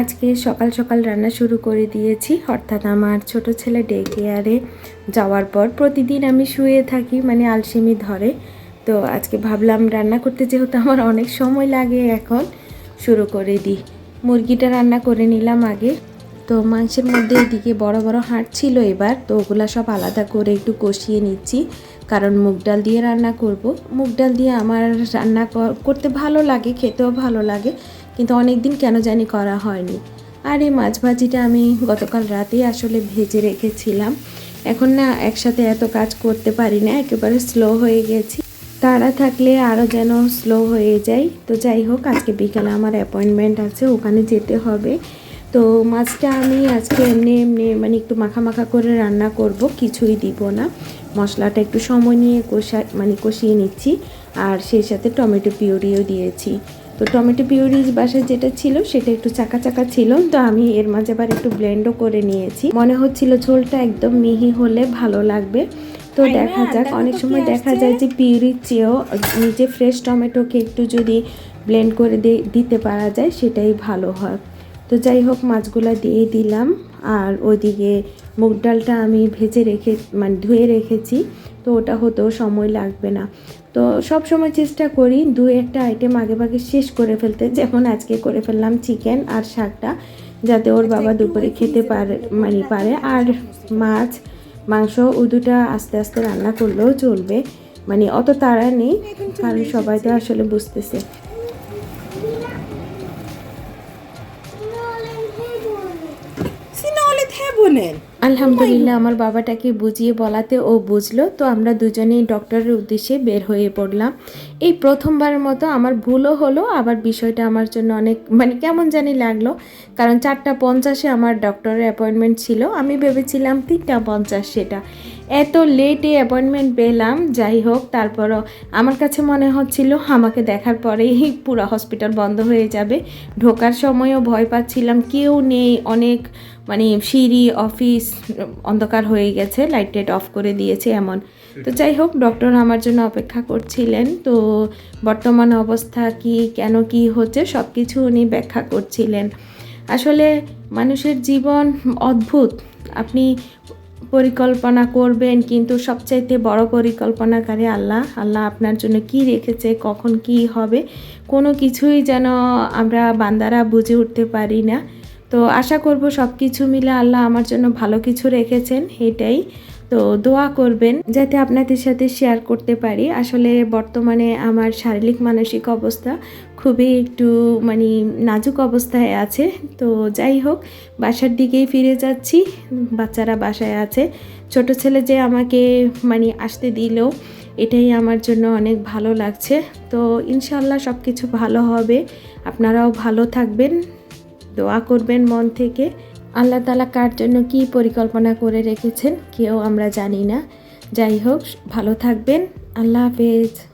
আজকে সকাল সকাল রান্না শুরু করে দিয়েছি। অর্থাৎ আমার ছোট ছেলে ডে কেয়ারে যাওয়ার পর প্রতিদিন আমি শুয়ে থাকি মানে আলসেমি ধরে। তো আজকে ভাবলাম রান্না করতে যেহেতু আমার অনেক সময় লাগে এখন, শুরু করে দিই। মুরগিটা রান্না করে নিলাম আগে। তো মাংসের মধ্যে এদিকে বড় বড় হাড় ছিল এবার, তো ওগুলো সব আলাদা করে একটু কষিয়ে নিচ্ছি। কারণ মুগ ডাল দিয়ে রান্না করব। মুগ ডাল দিয়ে আমার রান্না কর- করতে ভালো লাগে, খেতেও ভালো লাগে। কিন্তু অনেক দিন কেন জানি করা হয়নি। আর এই মাছ ভাজিটা আমি গতকাল রাতেই আসলে ভেজে রেখেছিলাম। এখন না একসাথে এত কাজ করতে পারি না, একেবারে স্লো হয়ে গেছি। তাড়া থাকলে আরও যেন স্লো হয়ে যায় তো যাই হোক, আজকে বিকালে আমার অ্যাপয়েন্টমেন্ট আছে, ওখানে যেতে হবে। তো মাছটা আমি আজকে এমনি এমনি মানে একটু মাখা মাখা করে রান্না করব, কিছুই দিব না। মশলাটা একটু সময় নিয়ে কষা মানে কষিয়ে নিচ্ছি। আর সেই সাথে টমেটো পিউরিও দিয়েছি। তো টমেটো পিউরি বাসায় যেটা ছিল সেটা একটু চাকা চাকা ছিল। তো আমি এর মাঝে আবার একটু ব্লেন্ডও করে নিয়েছি। মনে হচ্ছিল ঝোলটা একদম মিহি হলে ভালো লাগবে। তো দেখা যাক অনেক সময় দেখা যায় যে পিউরির চেয়েও নিজে ফ্রেশ টমেটোকে একটু যদি ব্লেন্ড করে দিতে পারা যায় সেটাই ভালো হয়। তো যাই হোক মাছগুলা দিয়ে দিলাম। আর ওইদিকে মুগ ডালটা আমি ভেজে রেখে মানে ধুয়ে রেখেছি। তো ওটা হতেও সময় লাগবে না। তো সব সময় চেষ্টা করি দু একটা আইটেম আগে ভাগে শেষ করে ফেলতে। যেমন আজকে করে ফেললাম চিকেন আর শাকটা যাতে ওর বাবা দুপুরে খেতে পারে মানে পারে। আর মাছ মাংস ও দুটা আস্তে আস্তে রান্না করলেও চলবে। মানে অত তাড়া নেই কারণ সবাই তো আসলে বুঝতেছে. আলহামদুলিল্লাহ, আমার বাবাটাকে বুঝিয়ে বলাতে ও বুঝলো, তো আমরা দুজনেই ডক্টরের উদ্দেশ্যে বের হয়ে পড়লাম। এই প্রথমবারের মতো আমার ভুলও হলো, আবার বিষয়টা আমার জন্য অনেক মানে কেমন জানি লাগল, কারণ চারটা পঞ্চাশে আমার ডক্টরের অ্যাপয়েন্টমেন্ট ছিল। আমি ভেবেছিলাম তিনটা পঞ্চাশ সেটা। এত লেটে অ্যাপয়েন্টমেন্ট পেলাম, যাই হোক, তারপরও আমার কাছে মনে হচ্ছিল আমাকে দেখার পরেই পুরো হসপিটাল বন্ধ হয়ে যাবে। ঢোকার সময়ও ভয় পাচ্ছিলাম, কেউ নেই, অনেক মানে সিঁড়ি অফিস অন্ধকার হয়ে গেছে লাইট টাইট অফ করে দিয়েছে এমন। তো যাই হোক ডক্টর আমার জন্য অপেক্ষা করছিলেন, তো বর্তমান অবস্থা কি, কেন কি হচ্ছে সব কিছু উনি ব্যাখ্যা করছিলেন। আসলে মানুষের জীবন অদ্ভুত। আপনি পরিকল্পনা করবেন, কিন্তু সবচাইতে বড় পরিকল্পনাকারী আল্লাহ। আল্লাহ আপনার জন্য কি রেখেছে, কখন কি হবে, কোনো কিছুই যেন আমরা বান্দারা বুঝে উঠতে পারি না। তো আশা করব সব কিছু মিলে আল্লাহ আমার জন্য ভালো কিছু রেখেছেন, এটাই। তো দোয়া করবেন যাতে আপনাদের সাথে শেয়ার করতে পারি। আসলে বর্তমানে আমার শারীরিক, মানসিক অবস্থা খুবই একটু মানে নাজুক অবস্থায় আছে। তো যাই হোক, বাসার দিকেই ফিরে যাচ্ছি। বাচ্চারা বাসায় আছে। ছোট ছেলে যে আমাকে মানে আসতে দিল, এটাই আমার জন্য অনেক ভালো লাগছে। তো ইনশাল্লাহ সব কিছু ভালো হবে। আপনারাও ভালো থাকবেন। দোয়া করবেন মন থেকে। আল্লাহ তালা কার জন্য কী পরিকল্পনা করে রেখেছেন কেউ আমরা জানি না। যাই হোক, ভালো থাকবেন। আল্লাহ হাফেজ।